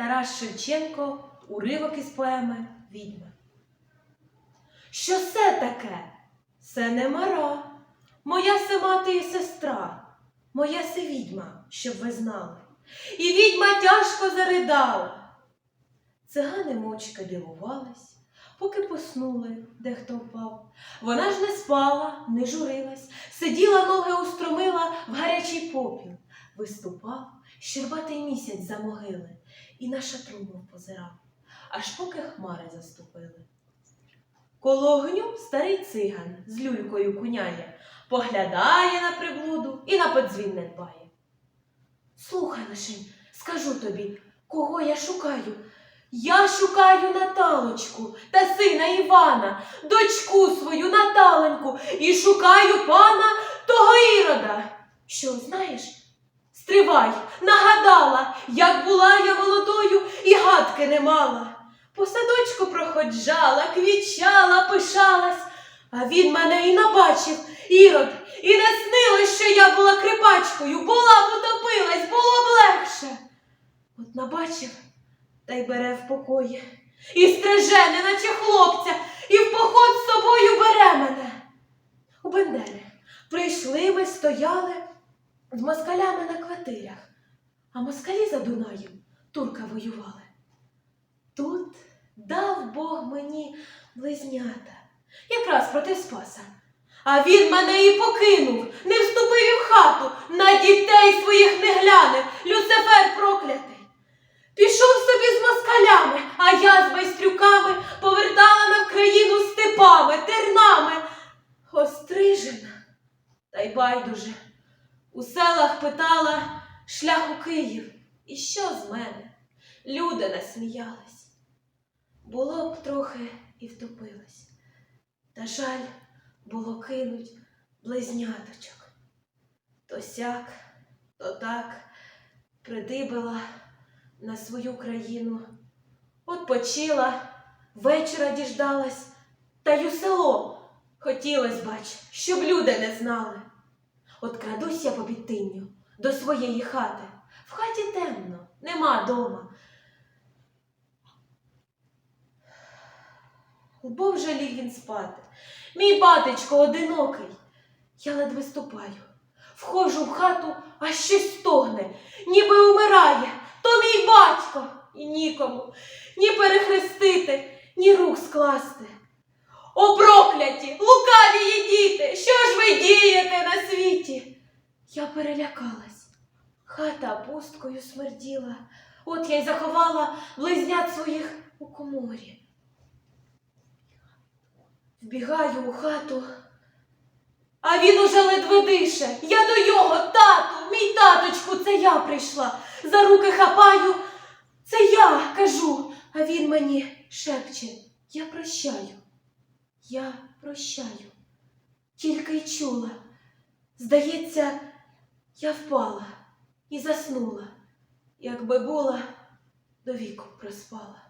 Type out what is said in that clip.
Тарас Шевченко, уривок із поеми Відьма. Що це таке? Це не мара, моя се мати і сестра, моя се відьма, щоб ви знали. І відьма тяжко заридала. Цигани мовчки дивувались, поки поснули, де хто впав. Вона ж не спала, не журилась, сиділа, ноги устромила в гарячий попіл. Виступав щербатий місяць за могили, і на шатру позирав, аж поки хмари заступили. Коло огню старий циган з люлькою куняє, поглядає на приблуду і на подзвін не дбає. Слухай лишень, скажу тобі, кого я шукаю. Я шукаю Наталочку та сина Івана, дочку свою Наталеньку, і шукаю пана того Ірода. Що, знаєш? Стривай, нагадала, як була я молодою і гадки не мала. По садочку проходжала, квічала, пишалась, а він мене і набачив, Ірод, і не снилось, що я була крипачкою, була б утопилась, було б легше. От набачив та й бере в покої, і стреже, неначе хлопця, і в поход з собою бере мене. У Бендери прийшли ми, стояли з москалями на квартирах, а москалі за Дунаєм турка воювали. Тут дав Бог мені близнята, якраз проти Спаса. А він мене і покинув, не вступив в хату, на дітей своїх не гляне, Люцифер проклятий. Пішов собі з москалями, а я з майстрюками повертала на країну степами, тернами. Острижена, та й байдуже. У селах питала шлях у Київ. І що з мене? Люди насміялись. Було б трохи і втопилась. Та жаль було кинуть близняточок. То сяк, то так придибила на свою країну. От почила, вечора діждалась, та й у село хотілось, бач, щоб люди не знали. От крадусь я по підтинню до своєї хати. В хаті темно, нема дома. Бо вже ліг він спати. Мій батечко одинокий. Я ледве ступаю. Входжу в хату, а щось стогне, ніби умирає. То мій батько. І нікому ні перехрестити, ні рук скласти. О, прокляті, лукаві є діти, що ж ви дієте на світі? Я перелякалась. Хата пусткою смерділа. От я й заховала близнят своїх у коморі. Вбігаю у хату, а він уже ледве дише. Я до його, тату, мій таточку, це я прийшла. За руки хапаю. Це я кажу, а він мені шепче, я прощаю. Я прощаю. Тільки й чула. Здається, я впала і заснула, якби була, до віку проспала.